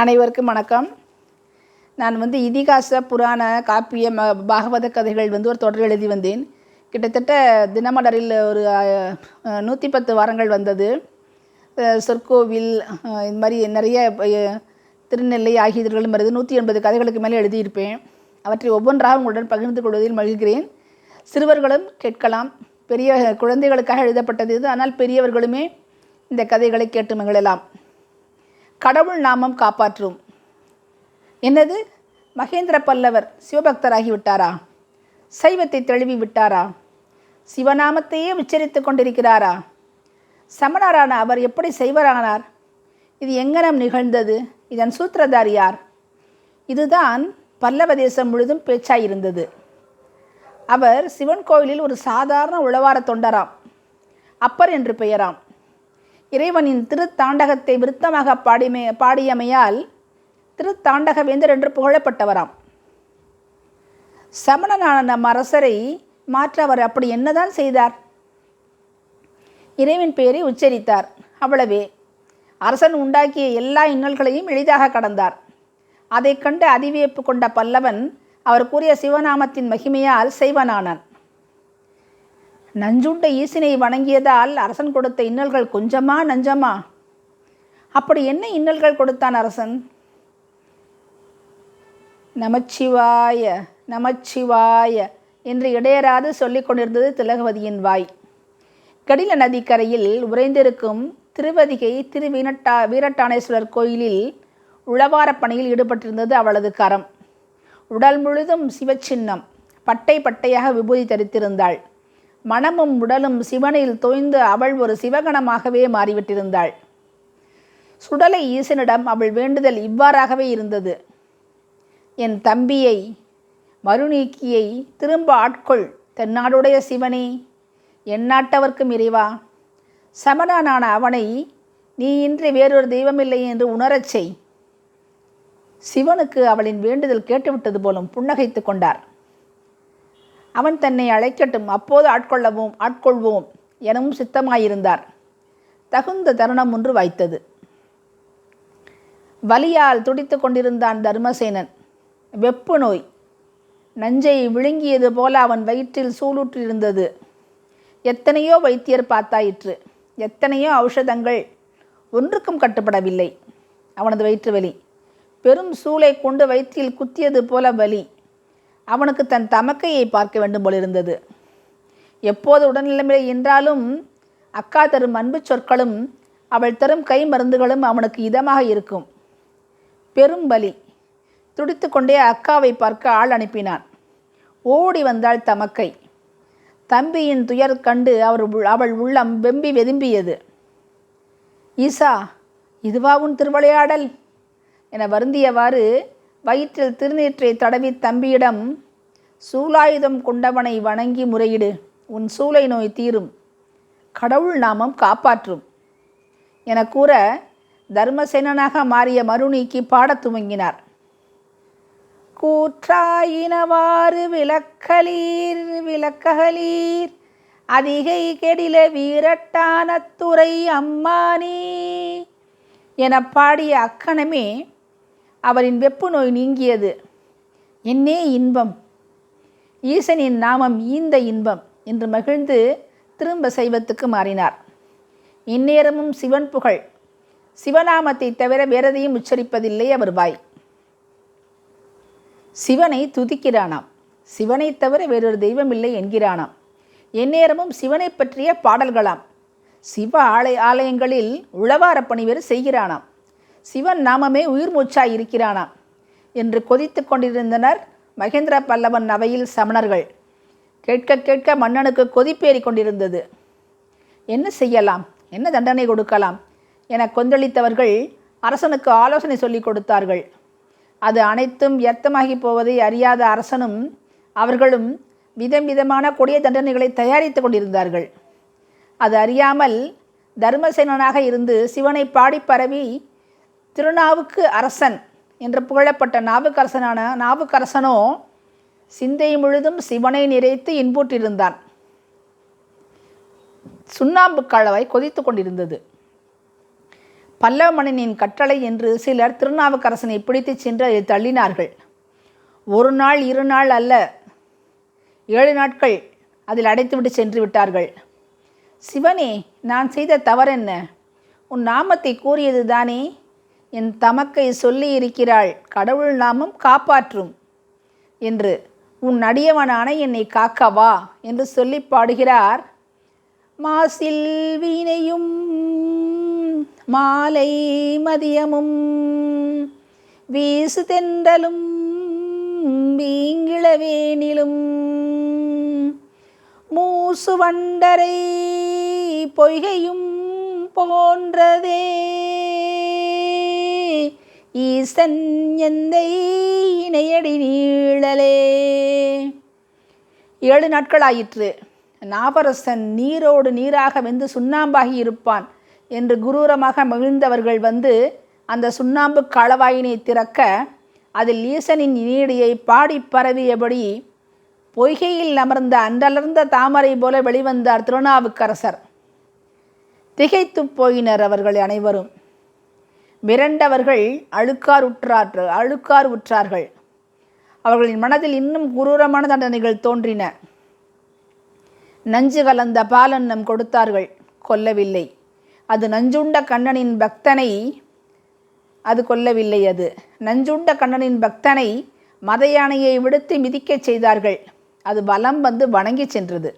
அனைவருக்கும் வணக்கம். நான் வந்து இதிகாச புராண காப்பிய ம பாகவத கதைகள் வந்து ஒரு தொடர் எழுதி வந்தேன். கிட்டத்தட்ட தினமலரில் ஒரு நூற்றி பத்து வாரங்கள் வந்தது. சொற்கோவில் இந்த மாதிரி நிறைய திருநெல்லை ஆகிய வருது நூற்றி எண்பது கதைகளுக்கு மேலே எழுதியிருப்பேன். அவற்றை ஒவ்வொன்றாக உங்களுடன் பகிர்ந்து கொள்வதில் மகிழ்கிறேன். சிறுவர்களும் கேட்கலாம். பெரிய குழந்தைகளுக்காக எழுதப்பட்டது இது. ஆனால் பெரியவர்களுமே இந்த கதைகளை கேட்டு மகிழலாம். கடவுள் நாமம் காப்பாற்றும். என்னது? மகேந்திர பல்லவர் சிவபக்தராகி விட்டாரா சைவத்தை தழுவி விட்டாரா? சிவநாமத்தையே உச்சரித்து கொண்டிருக்கிறாரா? சமணரான அவர் எப்படி செய்வரானார் இது எங்கனம் நிகழ்ந்தது? இதன் சூத்திரதார் யார்? இதுதான் பல்லவ தேசம் முழுதும் பேச்சாயிருந்தது. அவர் சிவன் கோவிலில் ஒரு சாதாரண உழவார தொண்டராம். அப்பர் என்று பெயராம். இறைவனின் திருத்தாண்டகத்தை விருத்தமாக பாடிமே பாடியமையால் திருத்தாண்டகவேந்தர் என்று புகழப்பட்டவராம். சமணனான நம் அரசரை மாற்ற அவர் அப்படி என்னதான் செய்தார்? இறைவன் பெயரை உச்சரித்தார். அவ்வளவே. அரசன் உண்டாக்கிய எல்லா இன்னல்களையும் எளிதாக கடந்தார். அதைக் கண்டு அதிவியப்பு கொண்ட பல்லவன் அவர் கூறிய சிவநாமத்தின் மகிமையால் செய்வனானான். நஞ்சுண்ட ஈசினை வணங்கியதால் அரசன் கொடுத்த இன்னல்கள் கொஞ்சமா நஞ்சமா? அப்படி என்ன இன்னல்கள் கொடுத்தான் அரசன்? நமச்சிவாய நமச்சிவாய என்று இடையராது சொல்லிக் கொண்டிருந்தது திலகவதியின் வாய். கடில நதிக்கரையில் உறைந்திருக்கும் திருவதிகை திருவீனட்டா வீரட்டானேஸ்வரர் கோயிலில் உழவாரப் பணியில் ஈடுபட்டிருந்தது அவளது கரம். உடல் முழுதும் சிவச்சின்னம் பட்டை பட்டையாக விபூதி தரித்திருந்தாள். மனமும் உடலும் சிவனில் தோய்ந்து அவள் ஒரு சிவகணமாகவே மாறிவிட்டிருந்தாள். சுடலை ஈசனிடம் அவள் வேண்டுதல் இவ்வாறாகவே இருந்தது. என் தம்பியை மறுநீக்கியை திரும்ப ஆட்கொள் தென்னாடுடைய சிவனே எந்நாட்டவர்க்கும் இறைவா. சமணனான அவனை நீ இன்றி வேறொரு தெய்வமில்லை என்று உணரச் செய். சிவனுக்கு அவளின் வேண்டுதல் கேட்டுவிட்டது போலும் புன்னகைத்து கொண்டார். அவன் தன்னை அழைக்கட்டும் அப்போது ஆட்கொள்ளவும் ஆட்கொள்வோம் எனவும் சித்தமாயிருந்தார். தகுந்த தருணம் ஒன்று வாய்த்தது. வலியால் துடித்து கொண்டிருந்தான் தர்மசேனன். வெப்பு நோய். நஞ்சை விழுங்கியது போல அவன் வயிற்றில் சூளுற்றிருந்தது எத்தனையோ வைத்தியர் பார்த்தாயிற்று. எத்தனையோ ஔஷதங்கள் ஒன்றுக்கும் கட்டுப்படவில்லை. அவனது வயிற்று வலி பெரும் சூளை கொண்டு வயிற்றில் குத்தியது போல வலி. அவனுக்கு தன் தமக்கையை பார்க்க வேண்டும் போலிருந்தது எப்போது உடல்நிலைமையிலே என்றாலும் அக்கா தரும் அன்பு சொற்களும் அவள் தரும் கை மருந்துகளும் அவனுக்கு இதமாக இருக்கும். பெரும் பலி. துடித்து கொண்டே அக்காவை பார்க்க ஆள் அனுப்பினான். ஓடி வந்தாள் தமக்கை. தம்பியின் துயர் கண்டு அவர் உள்- அவள் உள்ளம் வெம்பி வெதும்பியது. ஈசா இதுவா உன் திருவிளையாடல்? என வருந்தியவாறு வயிற்றில் திருநீற்றை தடவி தம்பியிடம் சூலாயுதம் கொண்டவனை வணங்கி முறையிடு உன் சூளை நோய் தீரும் கடவுள் நாமம் காப்பாற்றும் என கூற தர்மசேனனாக மாறிய மறுநீக்கி பாடத் துவங்கினார். கூற்றாயினவாறு விளக்கலீர் விளக்ககலீர் அதிகை கெடில வீரட்டான துறை அம்மானே என பாடிய அக்கணமே அவரின் வெப்பு நோய் நீங்கியது. என்னே இன்பம் ஈசனின் நாமம் ஈந்த இன்பம் என்று மகிழ்ந்து திரும்ப சைவத்துக்கு மாறினார். இந்நேரமும் சிவன் புகழ் சிவநாமத்தை தவிர வேறதையும் உச்சரிப்பதில்லை அவர் வாய். சிவனை துதிக்கிறானாம் சிவனை தவிர வேறொரு தெய்வம் இல்லை என்கிறானாம். எந்நேரமும் சிவனை பற்றிய பாடல்களாம் சிவ ஆலய ஆலயங்களில் உழவார வேறு செய்கிறானாம். சிவன் நாமமே உயிர் மூச்சாய் இருக்கிறானாம் என்று கொதித்து கொண்டிருந்தனர் மகேந்திர பல்லவன் அவையில் சமணர்கள். கேட்க கேட்க மன்னனுக்கு கொதிப்பேறி கொண்டிருந்தது. என்ன செய்யலாம்? என்ன தண்டனை கொடுக்கலாம்? என கொந்தளித்தவர்கள் அரசனுக்கு ஆலோசனை சொல்லிக் கொடுத்தார்கள். அது அனைத்தும் வியர்த்தமாகி போவதை அறியாத அரசனும் அவர்களும் விதம் விதமான கொடிய தண்டனைகளை தயாரித்து கொண்டிருந்தார்கள். அது அறியாமல் தர்மசேனனாக இருந்து சிவனை பாடி பரவி திருநாவுக்கு அரசன் என்று புகழப்பட்ட நாவுக்கரசனான நாவுக்கரசனோ சிந்தை முழுதும் சிவனை நிறைத்து இன்புற்றிருந்தான். சுண்ணாம்பு கழவாய் கொதித்து கொண்டிருந்தது. பல்லவ மன்னனின் கட்டளை என்று சிலர் திருநாவுக்கரசனை பிடித்துச் சென்று அதில் தள்ளினார்கள். ஒரு நாள் இரு நாள் அல்ல ஏழு நாட்கள் அதில் அடைத்துவிட்டு சென்று விட்டார்கள். சிவனே நான் செய்த தவறென்ன? உன் நாமத்தை கூறியது தானே என் தமக்கை சொல்லி இருக்கிறாள் கடவுள் நாமம் காப்பாற்றும் என்று. உன் அடியவனான என்னை காக்கவா என்று சொல்லி பாடுகிறார். மாசில் வீணையும் மாலை மதியமும் வீசு தென்றலும் வீங்கிழவேனிலும் மூசு வண்டரை பொய்கையும் போன்றதே ஈசன் எந்தை இணையடி நீழலே. ஏழு நாட்களாயிற்று நாவரசன் நீரோடு நீராக வெந்து சுண்ணாம்பாகி இருப்பான் என்று குரூரமாக மகிழ்ந்தவர்கள் வந்து அந்த சுண்ணாம்பு களவாயினை திறக்க அதில் ஈசனின் நீடியை பாடி பரவியபடி பொய்கையில் அமர்ந்த அன்றலர்ந்த தாமரை போல வெளிவந்தார் திருநாவுக்கரசர். திகைத்துப் போயினர் அவர்கள் அனைவரும். மிரண்டவர்கள் அழுக்கார் உற்றார்கள் அழுக்கார் உற்றார்கள் அவர்களின் மனதில் இன்னும் குரூரமான தண்டனைகள் தோன்றின. நஞ்சு கலந்த பாலன்னம் கொடுத்தார்கள் கொல்லவில்லை. அது நஞ்சுண்ட கண்ணனின் பக்தனை அது கொல்லவில்லை அது. நஞ்சுண்ட கண்ணனின் பக்தனை மத யானையை விடுத்து மிதிக்கச் செய்தார்கள். அது பலம் வந்து வணங்கி சென்றது.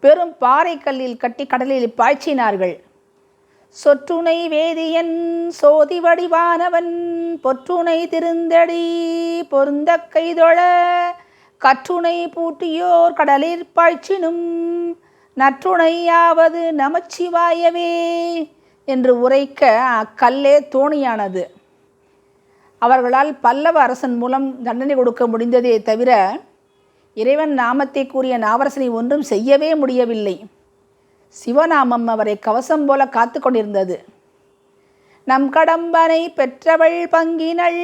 பெரும் பாறை கல்லில் கட்டி கடலில் பாய்ச்சினார்கள். சொற்றுணை வேதியன் சோதி வடிவானவன் பொற்றுணை திருந்தடி பொருந்த கைதொழ கற்றுணை பூட்டியோர் கடலிற் பாய்ச்சினும் நற்றுணையாவது நமச்சிவாயவே என்று உரைக்க அக்கல்லே தோணியானது. அவர்களால் பல்லவ அரசன் மூலம் தண்டனை கொடுக்க முடிந்ததே தவிர இறைவன் நாமத்தை கூறிய நாவரசனை ஒன்றும் செய்யவே முடியவில்லை. சிவநாமம் அவரை கவசம் போல காத்து கொண்டிருந்தது. நம் கடம்பனை பெற்றவள் பங்கினள்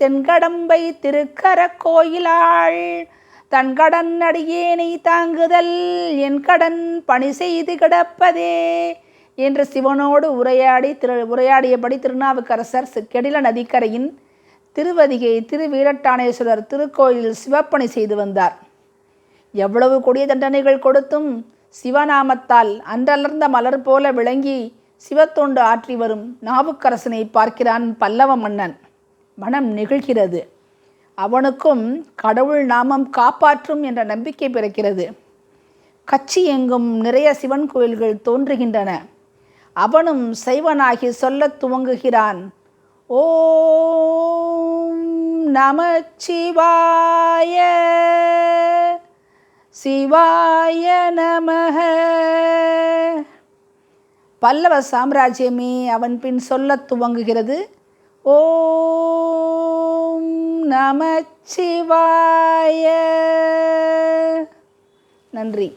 தென்கடம்பை திருக்கர கோயிலாள். தன் கடன் அடியேனை தாங்குதல் என் கடன் பணி செய்து கிடப்பதே என்று சிவனோடு உரையாடி திரு உரையாடியபடி திருநாவுக்கரசர் கெடில நதிக்கரையின் திருவதிகை திருவீரட்டானேஸ்வரர் திருக்கோயிலில் சிவப்பணி செய்து வந்தார். எவ்வளவு கொடிய தண்டனைகள் கொடுத்தும் சிவநாமத்தால் அன்றலர்ந்த மலர் போல விளங்கி சிவத்தொண்டு ஆற்றி வரும் நாவுக்கரசனை பார்க்கிறான் பல்லவ மன்னன். மனம் நெகிழ்கிறது. அவனுக்கும் கடவுள் நாமம் காப்பாற்றும் என்ற நம்பிக்கை பிறக்கிறது. கட்சி எங்கும் நிறைய சிவன் கோயில்கள் தோன்றுகின்றன. அவனும் சைவனாகி சொல்லத் துவங்குகிறான். ஓம் நமச்சிவாய. சிவாய நமக. பல்லவ சாம்ராஜ்யமே அவன் பின் சொல்லத் துவங்குகிறது. ஓம் நமச்சிவாய நன்றி.